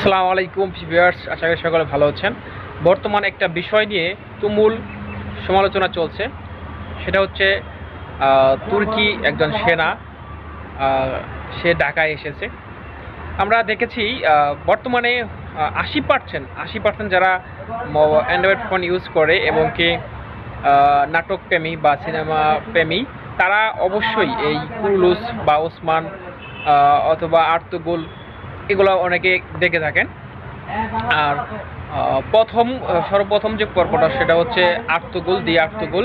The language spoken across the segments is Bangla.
আসসালামু আলাইকুম ভিউয়ার্স, আশা করি সকলে ভালো আছেন। বর্তমান একটা বিষয় নিয়ে তুমুল সমালোচনা চলছে। সেটা হচ্ছে তুর্কি একজন সেনা সে ঢাকায় এসেছে। আমরা দেখেছি বর্তমানে আশি পার্সেন্ট আশি পার্সেন্ট যারা অ্যান্ড্রয়েড ফোন ইউজ করে এবং কি নাটক প্রেমী বা সিনেমা প্রেমী, তারা অবশ্যই এই কুরুলুস বা ওসমান অথবা আর্তুগুল এগুলো অনেকে দেখে থাকেন। আর প্রথম সর্বপ্রথম যে পর্বটা, সেটা হচ্ছে আর্তুগুল দি আর্তুগুল।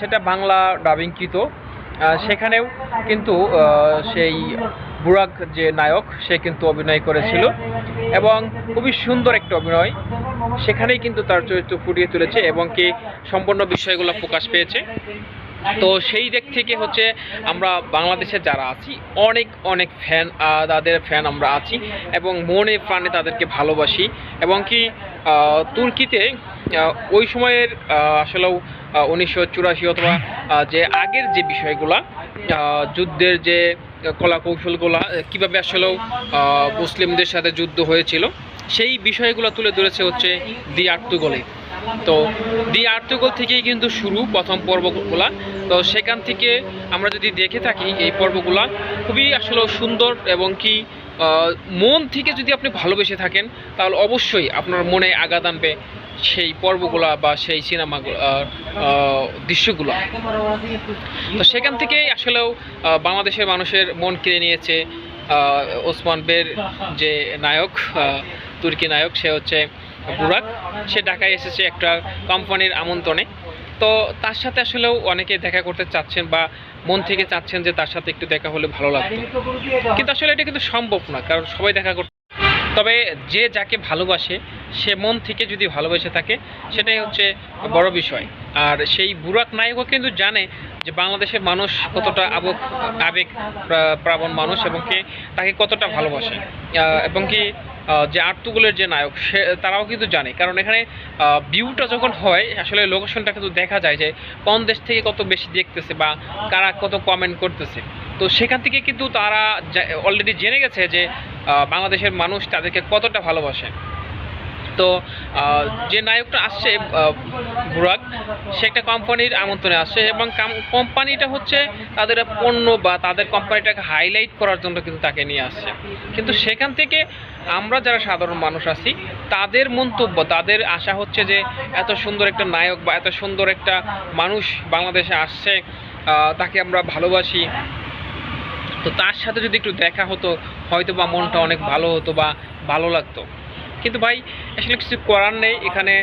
সেটা বাংলা ডাবিংকৃত। সেখানেও কিন্তু সেই বুরাক যে নায়ক, সে কিন্তু অভিনয় করেছিল। এবং খুবই সুন্দর একটা অভিনয়। সেখানেই কিন্তু তার চরিত্র ফুটিয়ে তুলেছে এবং কি সম্পূর্ণ বিষয়গুলো প্রকাশ পেয়েছে। তো সেই দিক থেকে হচ্ছে আমরা বাংলাদেশে যারা আছি, অনেক অনেক ফ্যান তাদের ফ্যান আমরা আছি এবং মনে প্রাণে তাদেরকে ভালোবাসি এবং কি তুর্কিতে ওই সময়ের আসলেও উনিশশো চুরাশি অথবা যে আগের যে বিষয়গুলা যুদ্ধের যে কলা কৌশলগুলা কীভাবে আসলেও মুসলিমদের সাথে যুদ্ধ হয়েছিল, সেই বিষয়গুলো তুলে ধরেছে হচ্ছে দি আর্তুগলে। তো দি আর্তুগল থেকেই কিন্তু শুরু প্রথম পর্বগুলা। তো সেখান থেকে আমরা যদি দেখে থাকি এই পর্বগুলা, খুবই আসলে সুন্দর এবং কি মন থেকে যদি আপনি ভালোবেসে থাকেন, তাহলে অবশ্যই আপনার মনে আঘাত আনবে সেই পর্বগুলা বা সেই সিনেমা দৃশ্যগুলো। তো সেখান থেকেই আসলেও বাংলাদেশের মানুষের মন কেড়ে নিয়েছে ওসমান বের যে নায়ক তুর্কি নায়ক, সে হচ্ছে বুরাক সে ঢাকায় এসেছে একটা কোম্পানির আমন্ত্রণে। তো তার সাথে আসলেও অনেকে দেখা করতে চাচ্ছেন বা মন থেকে চাচ্ছেন যে তার সাথে একটু দেখা হলে ভালো লাগতো। কিন্তু আসলে এটা কিন্তু সম্ভব না, কারণ সবাই দেখা করতে তবে যে যাকে ভালোবাসে, সে মন থেকে যদি ভালোবেসে থাকে, সেটাই হচ্ছে বড় বিষয়। আর সেই বুরাক নায়কও কিন্তু জানে যে বাংলাদেশের মানুষ কতটা আবেগ আবেগ প্রাবণ মানুষ এবং কি তাকে কতটা ভালোবাসে। এবং কি যে আর্তুগুলের যে নায়ক, সে, তারাও কিন্তু জানে। কারণ এখানে ভিউটা যখন হয়, আসলে লোকেশনটা কিন্তু দেখা যায় যে কোন দেশ থেকে কত বেশি দেখতেছে বা কারা কত কমেন্ট করতেছে। তো সেখান থেকে কিন্তু তারা অলরেডি জেনে গেছে যে বাংলাদেশের মানুষ তাদেরকে কতটা ভালোবাসে। তো যে নায়কটা আসছে বুরাক, সে একটা কোম্পানির আমন্ত্রণে আসছে এবং কোম্পানিটা হচ্ছে তাদের পণ্য বা তাদের কোম্পানিটাকে হাইলাইট করার জন্য কিন্তু তাকে নিয়ে আসছে। কিন্তু সেখান থেকে আমরা যারা সাধারণ মানুষ আছি, তাদের মন্তব্য, তাদের আশা হচ্ছে যে এত সুন্দর একটা নায়ক বা এত সুন্দর একটা মানুষ বাংলাদেশে আসছে তাকে আমরা ভালোবাসি। তো তার সাথে যদি একটু দেখা হতো হয়তো বা মনটা অনেক ভালো হতো বা ভালো লাগতো। কিন্তু ভাই, আসলে কিছু করার নেই। এখানে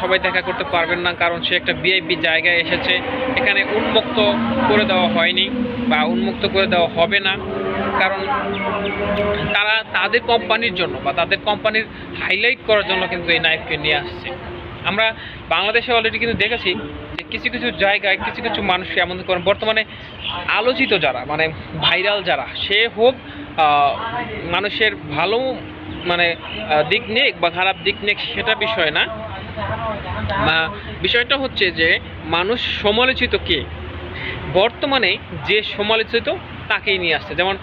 সবাই দেখা করতে পারবেন না, কারণ সে একটা ভিআইপি জায়গায় এসেছে। এখানে উন্মুক্ত করে দেওয়া হয়নি বা উন্মুক্ত করে দেওয়া হবে না। কারণ তারা তাদের কোম্পানির জন্য বা তাদের কোম্পানির হাইলাইট করার জন্য কিন্তু এই নাইফকে নিয়ে আসছে। আমরা বাংলাদেশে অলরেডি কিন্তু দেখেছি যে কিছু কিছু জায়গায় কিছু কিছু মানুষ এমন করেন বর্তমানে আলোচিত যারা মানে ভাইরাল যারা, সে হোক মানুষের ভালো মানে দিক নেক বা খারাপ দিক নেক সেটা বিষয় না। বিষয়টা হচ্ছে যে, মানুষ সমালোচিত কে? বর্তমানে যে সমালোচিত তাকেই নিয়ে আসছে। যেমন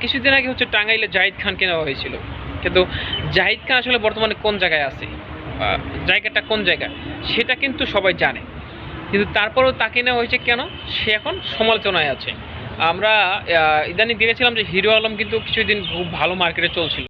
কিছুদিন আগে হচ্ছে টাঙ্গাইলে জাহিদ খানকে নেওয়া হয়েছিল। কিন্তু জাহিদ খান আসলে বর্তমানে কোন জায়গায় আছে? জায়গাটা কোন জায়গা? সেটা কিন্তু সবাই জানে। কিন্তু তারপরেও তাকে নেওয়া হয়েছে কেন? সে এখন সমালোচনায় আছে। আমরা ইদানিং দেখেছিলাম যে হিরো আলম কিন্তু কিছুদিন খুব ভালো মার্কেটে চলছিল।